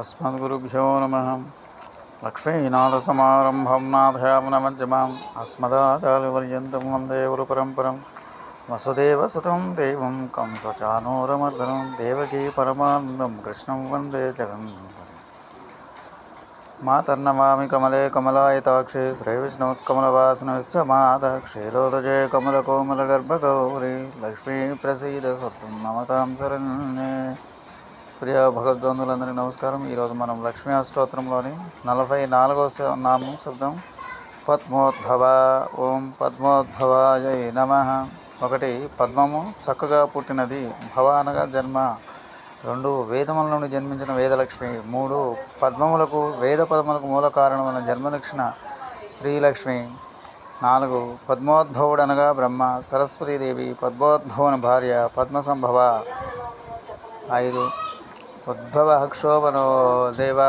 अस्मद्गुरुभ्यो नमः लक्ष्मीनाथसमारम्भं नाथयामनमध्यमाम् अस्मदाचार्यपर्यन्तं वन्दे गुरुपरम्परं वसुदेवसुतं देवं कंसचानोरमर्दनं देवकी परमानन्दं कृष्णं वन्दे जगन्तं मातर्नमामि कमले कमलायिताक्षे श्रीविष्णोत्कमलवासनस्य मातक्षीरोदजे कमलकोमलगर्भगौरी लक्ष्मीप्रसीदसत्वं नमतां शरण्ये ప్రియ భగవద్వందులందరికీ నమస్కారం. ఈరోజు మనం లక్ష్మీ అష్టోత్తరంలోని నలభై నాలుగవ నామం శబ్దం పద్మోద్భవ ఓం పద్మోద్భవాయ నమ. ఒకటి పద్మము చక్కగా పుట్టినది భవ అనగా జన్మ. రెండు వేదముల నుండి జన్మించిన వేదలక్ష్మి. మూడు పద్మములకు వేద పదములకు మూల కారణమైన జన్మలక్షణ శ్రీలక్ష్మి. నాలుగు పద్మోద్భవుడు అనగా బ్రహ్మ. సరస్వతీదేవి పద్మోద్భవన భార్య పద్మసంభవ. ఐదు ఉద్భవ క్షోభనో దేవ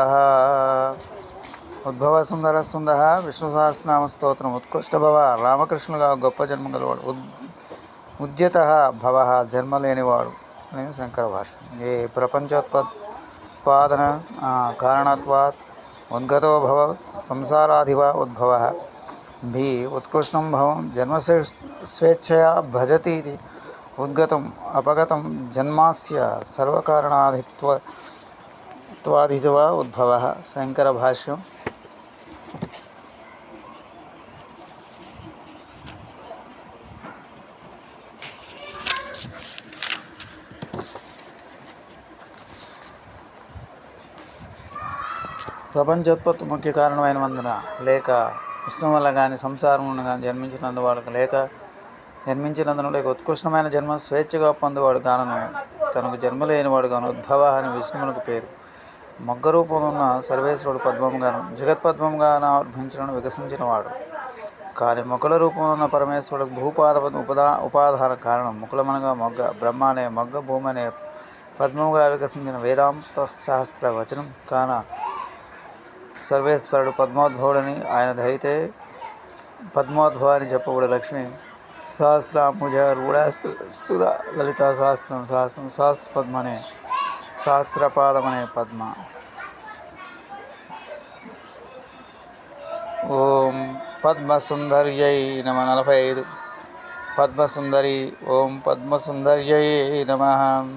ఉద్భవ సుందర సుందర విష్ణు సహస్రనామ స్తోత్రం ఉత్కృష్ట భవ రామకృష్ణులుగా గొప్ప జన్మ గలవాడు ఉద్ ఉద్యత భవ జన్మ లేనివాడు అని శంకర భాష ఏ ప్రపంచోత్పాదన కారణత్వాత్ ఉద్గతో భవ సంసారాధివ ఉద్భవ భి ఉత్కృష్టం భవం జన్మ స్వేచ్ఛయా భజతి ఇది ఉద్గతం అపగతం జన్మాస్య సర్వకారణాధిత్వ త్వాధిత్వ ఉద్భవ. శంకర భాష్యం. ప్రపంచోత్పత్తి ముఖ్య కారణమైన వందన లేక విష్ణు వల్ల కానీ సంసారం కానీ జన్మించినందువాడు లేక జన్మించినందున లేక ఉత్కృష్టమైన జన్మ స్వేచ్ఛగా పొందేవాడు కానను తనకు జన్మ లేనివాడు గాను ఉద్భవ అని విష్ణువునికి పేరు. మొగ్గ రూపంలో ఉన్న సర్వేశ్వరుడు పద్మంగాను జగత్పద్మంగాను ఆవిర్భించడం వికసించినవాడు. కానీ మొక్కల రూపంలో ఉన్న పరమేశ్వరుడు భూపాద ఉపదా ఉపాధార కారణం ముకులమనగా మొగ్గ బ్రహ్మ అనే మొగ్గ భూమి అనే పద్మముగా వికసించిన వేదాంత శాస్త్ర వచనం కాన సర్వేశ్వరుడు పద్మోద్భవుడని ఆయన ధైతే పద్మోద్భవ అని చెప్పబడే లక్ష్మి సహస్రాంబుజ రూఢ సుధా లలిత సహస్రం సహస్రం సహస్ర పద్మనే సహస్రపాదమనే పద్మ. ఓం పద్మసుందర్యై నమ నలభై ఐదు. పద్మసుందరి ఓం పద్మసుందర్యై నమ.